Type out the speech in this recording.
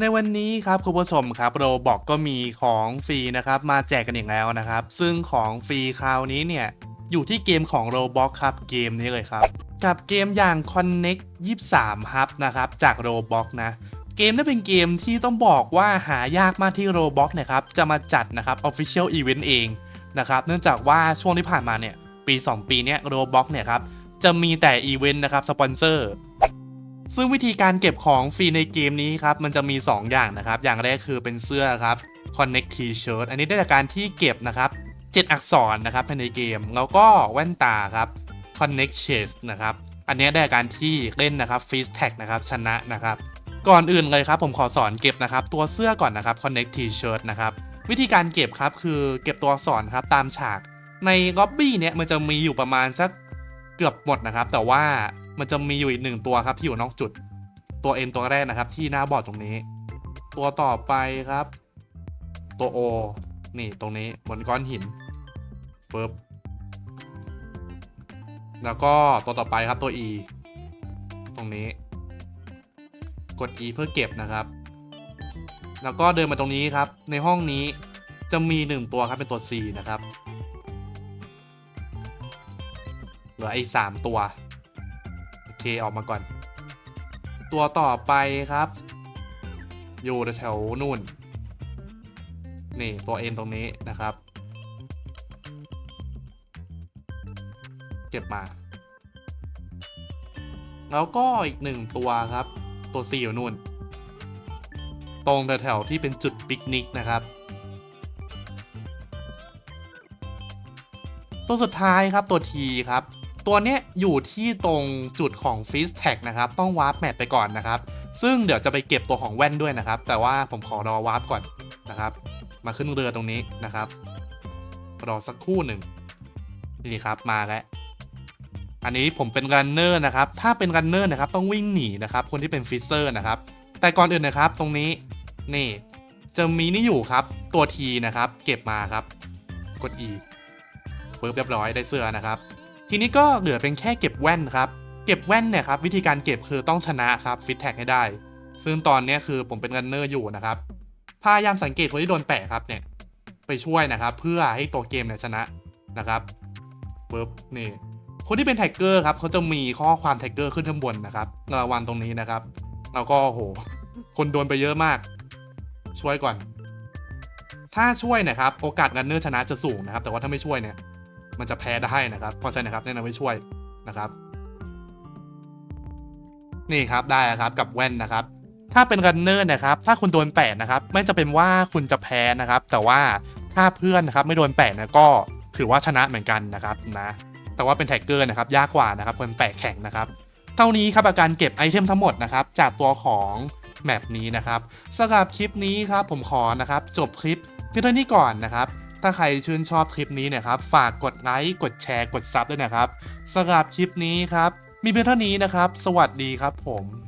ในวันนี้ครับคุณผู้ชมครับโรบอกก็มีของฟรีนะครับมาแจกกันอีกแล้วนะครับ ซึ่งของฟรีคราวนี้เนี่ยอยู่ที่เกมของ Roblox ครับเกมนี้เลยครับกับเกมอย่าง Connect 23 Hub นะครับจาก Roblox นะเกมนี้เป็นเกมที่ต้องบอกว่าหายากมากที่ Roblox นะครับจะมาจัดนะครับ Official Event เองนะครับเนื่องจากว่าช่วงที่ผ่านมาเนี่ยปี 2 ปีเนี้ย Roblox เนี่ยครับจะมีแต่อีเวนต์นะครับสปอนเซอร์ ซึ่งวิธีการเก็บของฟรีในเกมนี้ครับ มันจะมี 2 อย่างนะครับ อย่างแรกคือเป็นเสื้อครับ Connect T-shirt อันนี้ได้จากการที่เก็บนะครับ 7 อักษรนะครับภายในเกม แล้วก็แว่นตาครับ Connect Chase นะครับ อันนี้ได้จากการที่เล่นนะครับ Freeze Tag นะครับ ชนะนะครับ ก่อนอื่นเลยครับ ผมขอสอนเก็บนะครับ ตัวเสื้อก่อนนะครับ Connect T-shirt นะครับ วิธีการเก็บครับ คือเก็บตัวอักษรครับตามฉาก ในล็อบบี้เนี่ยมันจะมีอยู่ประมาณสักเกือบหมดนะครับ แต่ว่า มันจะมีอยู่อีกหนึ่งตัวครับที่อยู่นอกจุด ตัว N ตัวแรกนะครับ ที่หน้าบอร์ดตรงนี้ ตัวต่อไปครับ ตัว O นี่ตรงนี้บนก้อนหินปึ๊บแล้วก็ตัวต่อไปครับตัว E ตรงนี้ กด E เพื่อเก็บนะครับ แล้วก็เดินมาตรงนี้ครับ ในห้องนี้จะมีหนึ่งตัวครับเป็นตัว C นะครับ เหลือไอ้สามตัว เคออกมาก่อน ตัวต่อไปครับ อยู่แถวนู่น นี่ตัวเอ็นตรงนี้นะครับ เก็บมา แล้วก็อีกหนึ่งตัวครับ ตัว C อยู่นู่น ตรงแถวๆที่เป็นจุดปิกนิกนะครับตัวสุดท้ายครับตัว T ครับ ตัวเนี้ยอยู่ที่ตรงจุดของ f i s t Tag นะครับ ต้องวาร์ปแมปไปก่อนนะครับ ซึ่งเดี๋ยวจะไปเก็บตัวของแว่นด้วยนะครับ แต่ว่าผมขอรอวาร์ปก่อนนะครับ มาขึ้นเรือตรงนี้นะครับ รอสักครู่หนึ่งนี่ครับมาแล้วอันนี้ผมเป็นรันเนอร์นะครับ ถ้าเป็นรันเนอร์นะครับต้องวิ่งหนีนะครับ คนที่เป็นฟิเซอร์นะครับ แต่ก่อนอื่นนะครับตรงนี้นี่จะมีนี่อยู่ครับตัว T นะครับ เก็บมาครับ กด E ปึ๊บเรียบร้อยได้เสื้อนะครับ ทีนี้ก็เหลือเป็นแค่เก็บแว่นครับ เก็บแว่นเนี่ยครับวิธีการเก็บคือต้องชนะครับฟิตแท็กให้ได้ ซึ่งตอนนี้คือผมเป็นรันเนอร์อยู่นะครับ พยายามสังเกตคนที่โดนแปะครับเนี่ยไปช่วยนะครับ เพื่อให้ตัวเกมเนี่ยชนะนะครับปึ๊บนี่คนที่เป็นแท็กเกอร์ครับเขาจะมีข้อความแท็กเกอร์ขึ้นข้างบนนะครับระวังตรงนี้นะครับ แล้วก็โห คนโดนไปเยอะมาก ช่วยก่อน ถ้าช่วยนะครับ โอกาสรันเนอร์ชนะจะสูงนะครับ แต่ว่าถ้าไม่ช่วยเนี่ย มันจะแพ้ได้นะครับ เพราะฉะนั้นนะครับแนะนำให้ช่วยนะครับ นี่ครับได้ครับกับแว่นนะครับ ถ้าเป็นรันเนอร์นะครับ ถ้าคุณโดนแปะนะครับ ไม่จะเป็นว่าคุณจะแพ้นะครับ แต่ว่าถ้าเพื่อนนะครับไม่โดนแปะนะก็ถือว่าชนะเหมือนกันนะครับนะแต่ว่าเป็นแท็กเกอร์นะครับยากกว่านะครับคนแปะแข็งนะครับ เท่านี้ครับอาการเก็บไอเทมทั้งหมดนะครับจากตัวของแมปนี้นะครับสำหรับคลิปนี้ครับผมขอนะครับจบคลิปเพียงเท่านี้ก่อนนะครับ ถ้าใครชื่นชอบคลิปนี้เนี่ยครับ ฝากกดไลค์ กดแชร์ กดซับด้วยนะครับสำหรับคลิปนี้ครับ มีเพียงเท่านี้นะครับ สวัสดีครับผม